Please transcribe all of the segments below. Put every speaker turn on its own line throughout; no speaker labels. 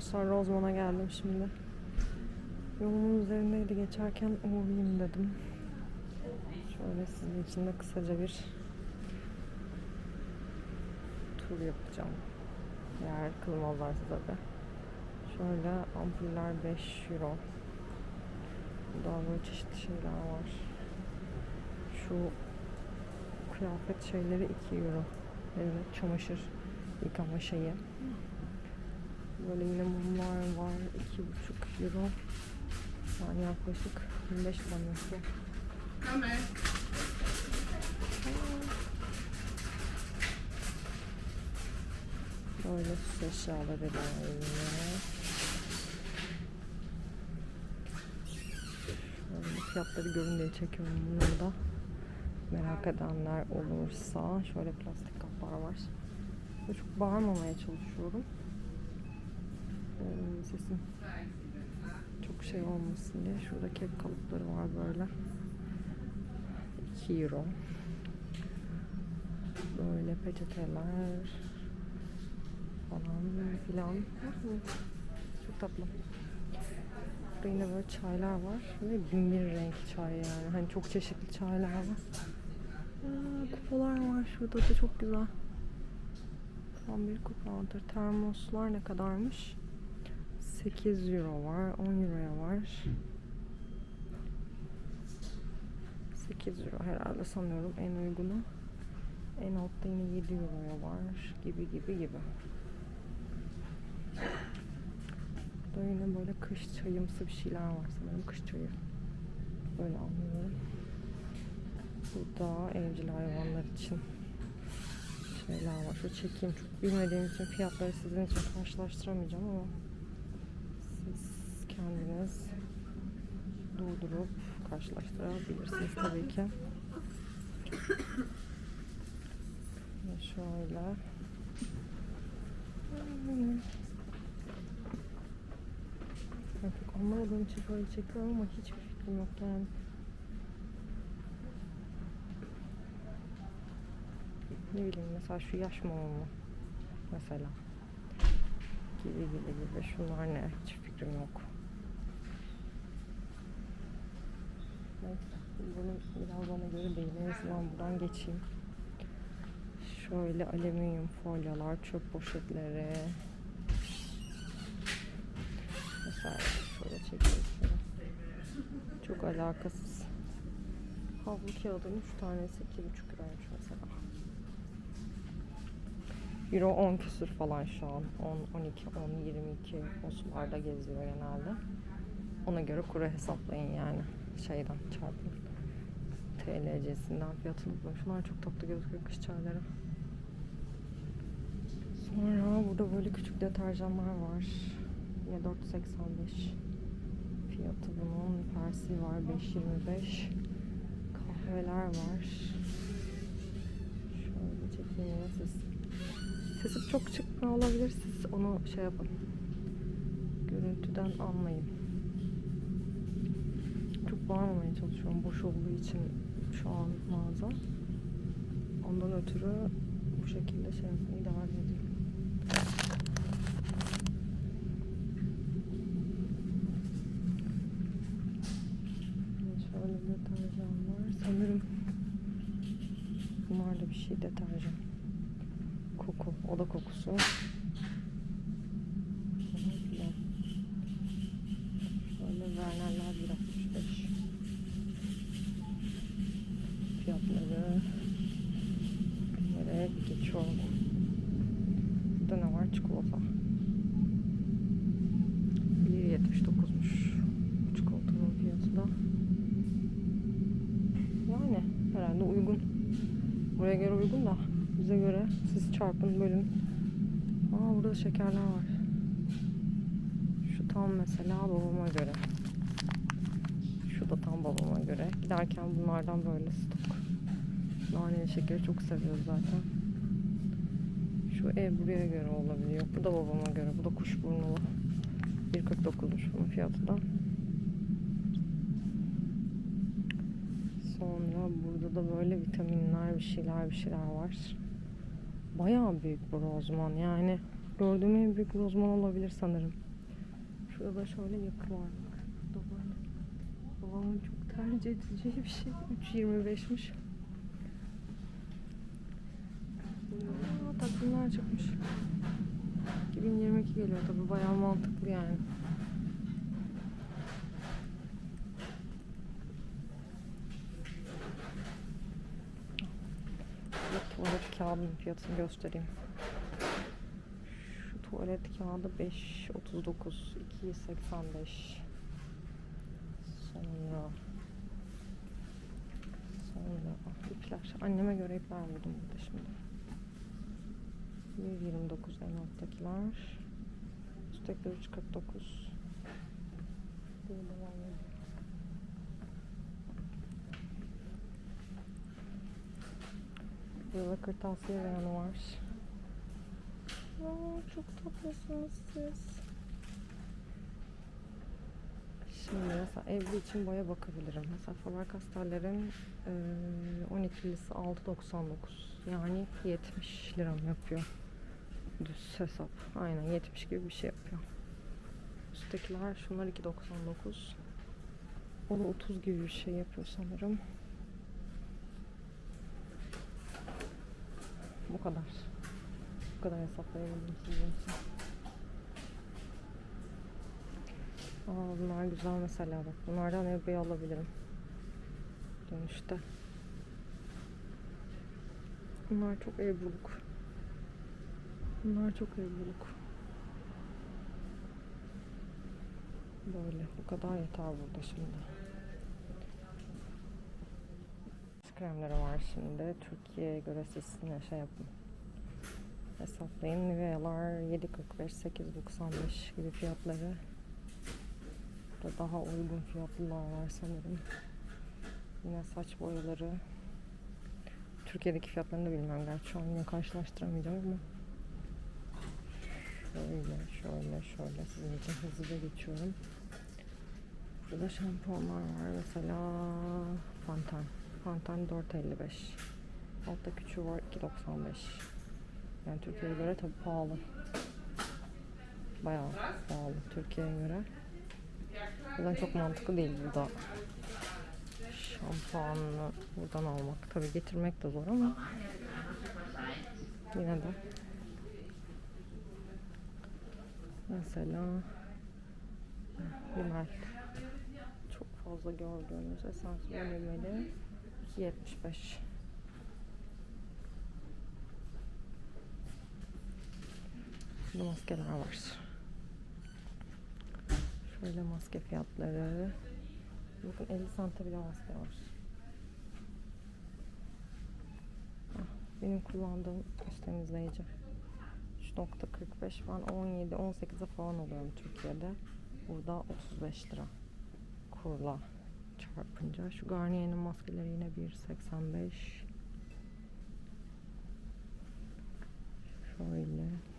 Arkadaşlar Rozman'a geldim şimdi. Yolumun üzerindeydi geçerken uğrayayım dedim. Şöyle sizin için de kısaca bir tur yapacağım. Eğer kılmazlarsa tabii. Şöyle ampuller 5 euro. Daha böyle çeşitli şeyler var. Şu kıyafet şeyleri 2 euro. Evet, çamaşır yıkama şeyi. Böyle yine mumlar var. 2,5 euro. Yani yaklaşık 25 tanesi. Böyle süs eşyaları var yine. Şöyle fiyatları görün diye çekiyorum bunları da. Merak edenler olursa şöyle plastik kaplar var. Ve çok bağırmamaya çalışıyorum. Ee, sesim çok şey olmasın diye. Şurada kek kalıpları var böyle. 2 euro. Böyle peçeteler falan filan. Çok tatlı. Burada yine böyle çaylar var. Ve bin bir renk çay yani. Hani çok çeşitli çaylar var. Aa, kupalar var şurada da çok güzel. Tam bir kupadır. Termoslar ne kadarmış? 8 euro var. 10 euroya var. 8 euro herhalde sanıyorum en uygunu. En altta yine 7 euroya var. Gibi gibi gibi. Burada yine böyle kış çayımsı bir şeyler var sanırım. Kış çayı. Böyle anlıyorum. Burada evcil hayvanlar için şeyler var. Şu çekeyim. Çok bilmediğim için fiyatları sizin için karşılaştıramayacağım ama kendiniz durdurup karşılaştırabilirsiniz tabii ki. Ve şöyle. Ben pek anlamadığım için böyle çekiyorum ama hiçbir fikrim yok yani. Ne bileyim mesela şu yaş mı? Mesela. Gibi gibi gibi. Şunlar ne? Hiç fikrim yok. Neyse. Bunu biraz bana göre değil. En azından buradan geçeyim. Şöyle alüminyum folyalar, çöp poşetleri. Mesela şöyle çekiyoruz. Çok alakasız. Havlu kağıdının 3 tanesi 2,5 liraymış mesela. Euro 10 küsür falan şu an. 10, 12, 10, 22 o sularda geziyor genelde. Ona göre kuru hesaplayın yani. Şeyden çarpın. TLC'sinden fiyatını bulun. Şunlar çok tatlı gözüküyor kış çayları. Sonra burada böyle küçük deterjanlar var. Yine 4.85 fiyatı bunun. Persil var 5.25 Kahveler var. Şöyle çekeyim yine siz. Sesim çok çıkmıyor olabilir. Siz onu şey yapın. Görüntüden anlayın. Çok bağırmamaya çalışıyorum. Boş olduğu için şu an mağaza. Ondan ötürü bu şekilde şey yapmayı devam ediyorum. Şöyle deterjan var. Sanırım bunlar bir şey deterjan. Koku. Oda kokusu. Şöyle Werner'ler 1.65. Fiyatları nereye geçiyor? Burada ne var? Çikolata. 1.79'muş. Bu çikolatanın fiyatı da. Yani herhalde uygun. Buraya göre uygun da bize göre siz çarpın bölün. Aa burada şekerler var. Şu tam mesela babama göre. Şu da tam babama göre. Giderken bunlardan böyle stok. Naneli şekeri çok seviyoruz zaten. Şu ev buraya göre olabiliyor. Bu da babama göre. Bu da kuşburnulu. 1.49'muş bunun fiyatı da. Sonra burada da böyle vitaminler bir şeyler bir şeyler var. Bayağı büyük bu rozman yani Gördüğüm en büyük rozman olabilir sanırım. Şurada şöyle yakı var böyle. Babamın çok tercih edeceği bir şey. 3.25'miş. Aa, takvimler çıkmış. 2022 geliyor tabi bayağı mantıklı yani. Bir tuvalet kağıdının fiyatını göstereyim. Şu tuvalet kağıdı 5.39 2.85 Sonra Sonra ipler. Anneme göre ipler buldum burada şimdi. 1.29 en alttakiler. Üsttekiler 3.49 diye devam Burada kırtasiye reyonu var. Aa, çok tatlısınız siz. Şimdi mesela evli için boya bakabilirim. Mesela Faber-Castell'lerin eee 12'lisi 6.99 yani 70 lira mı yapıyor? Düz hesap. Aynen 70 gibi bir şey yapıyor. Üsttekiler şunlar 2.99 O da 30 gibi bir şey yapıyor sanırım. Bu kadar. Bu kadar hesaplayabildim sizin için. Aa, bunlar güzel mesela bak. Bunlardan evde alabilirim. Dönüşte. Bunlar çok Ebru'luk. Bunlar çok Ebru'luk. Böyle. Bu kadar yeter burada şimdi. Saç kremleri var şimdi. Türkiye'ye göre ne şey yapın. Hesaplayın. Nivea'lar 7.45, 8.95 gibi fiyatları. Burada daha uygun fiyatlılar var sanırım. Yine saç boyaları. Türkiye'deki fiyatlarını da bilmem gerçi şu an karşılaştıramayacağım ama. Şöyle, şöyle, şöyle sizin için hızlıca geçiyorum. Burada şampuanlar var mesela Fantan. Fantan 4.55. Altta küçüğü var 2.95. Yani Türkiye'ye göre tabii pahalı. Bayağı pahalı Türkiye'ye göre. O yüzden çok mantıklı değil burada şampuanı buradan almak. Tabii getirmek de zor ama yine de mesela limel çok fazla gördüğünüz esans limeli 2.75 Burada maskeler var. Şöyle maske fiyatları. Bakın 50 santa bile maske var. Ah, benim kullandığım üst temizleyici. 3.45 ben 17 18'e falan alıyorum Türkiye'de. Burada 35 lira. Kurla çarpınca. Şu Garnier'in maskeleri yine 1.85. Şöyle.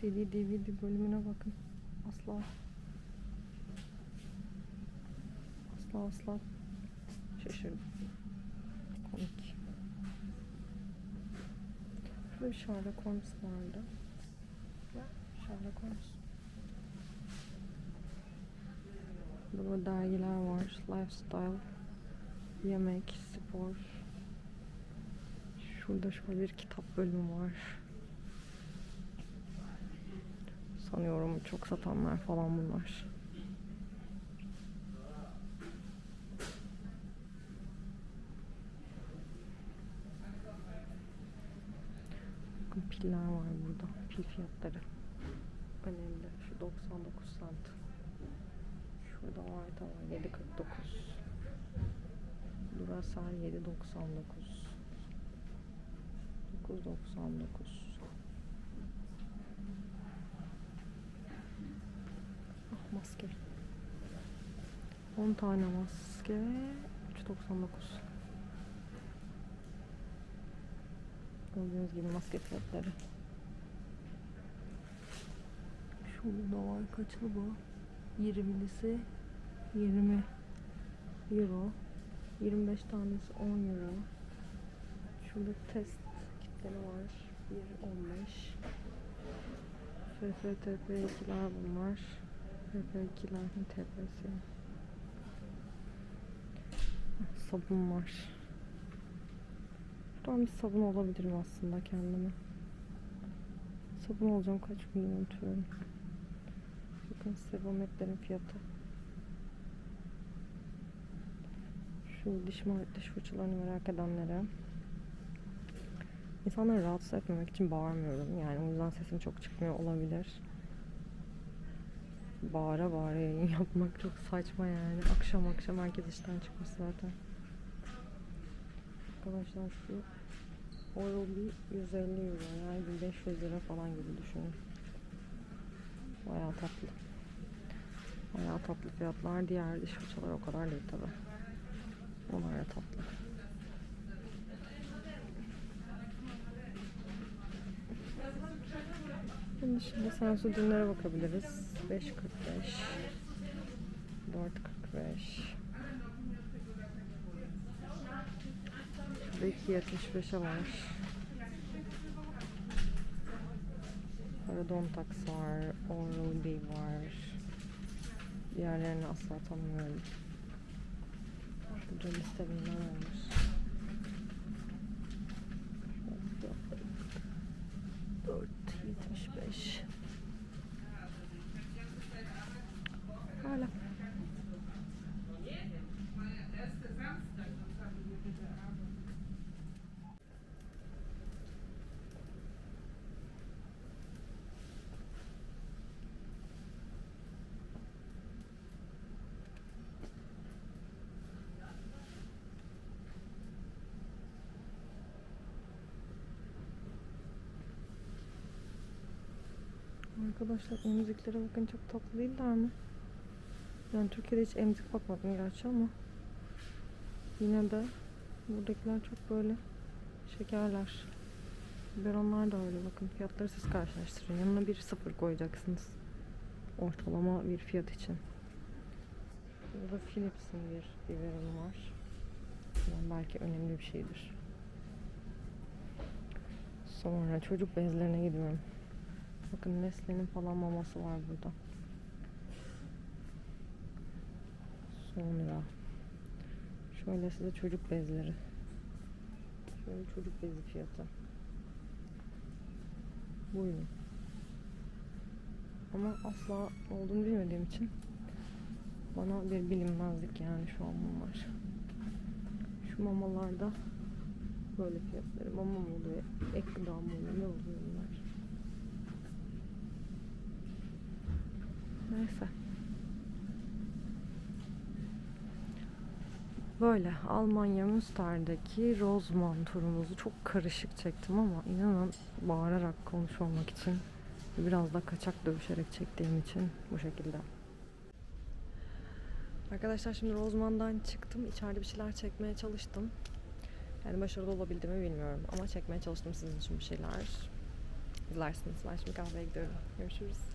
CD DVD bölümüne bakın. Asla asla asla şaşırdım. Komik. Şurada bir Sherlock Holmes vardı. Ya, Sherlock Holmes. Burada dergiler var. Lifestyle, yemek, spor. Şurada şöyle bir kitap bölümü var. Sanıyorum çok satanlar falan bunlar. Bakın piller var burada. Pil fiyatları. Önemli. Şu 99 cent. Şurada var tamam 7.49. Duracell 7.99. 9.99. maske. 10 tane maske 3.99. Gördüğünüz gibi maske fiyatları. Şurada var kaçlı bu? 20'lisi 20 euro. 25 tanesi 10 euro. Şurada test kitleri var. 1.15. FFTP2'ler bunlar. FF2'ler TP'si. Sabun var. Buradan bir sabun alabilirim aslında kendime. Sabun alacağım kaç gündür unutuyorum. Bakın sebametlerin fiyatı. Şu diş, ma- diş fırçalarını merak edenlere. İnsanları rahatsız etmemek için bağırmıyorum. Yani o yüzden sesim çok çıkmıyor olabilir. Bağıra bağıra yayın yapmak çok saçma yani. Akşam akşam herkes işten çıkmış zaten. Arkadaşlar şu Oral bir 150 euro yani 1500 lira falan gibi düşünün. Bayağı tatlı. Bayağı tatlı fiyatlar. Diğer diş fırçalar o kadar değil tabi. Onlar da tatlı. Bunun dışında Sensodyne'lere bakabiliriz. 5.45 4.45 Şurada 2.75'e var. Parodontax var. Oral-B var. Diğerlerini asla tanımıyorum. Şurada liste bunlar olmuş. Arkadaşlar emziklere bakın çok tatlı değiller mi? Yani Türkiye'de hiç emzik bakmadım gerçi ama yine de buradakiler çok böyle şekerler. Biberonlar da öyle bakın fiyatları siz karşılaştırın. Yanına bir sıfır koyacaksınız. Ortalama bir fiyat için. Burada Philips'in bir biberonu var. Yani belki önemli bir şeydir. Sonra çocuk bezlerine gidiyorum. Bakın Nestle'nin falan maması var burada. Sonra şöyle size çocuk bezleri. Şöyle çocuk bezi fiyatı. Buyurun. Ama asla olduğunu bilmediğim için bana bir bilinmezlik yani şu an bunlar. Şu mamalarda böyle fiyatları. Mama mı oluyor? Ek gıda mı oluyor? Ne oluyor bunlar? Neyse. Böyle Almanya Münster'deki Rozman turumuzu çok karışık çektim ama inanın bağırarak konuşmamak için biraz da kaçak dövüşerek çektiğim için bu şekilde. Arkadaşlar şimdi Rozman'dan çıktım. İçeride bir şeyler çekmeye çalıştım. Yani başarılı olabildiğimi bilmiyorum ama çekmeye çalıştım sizin için bir şeyler. izlersiniz. Ben şimdi kahveye gidiyorum. Görüşürüz.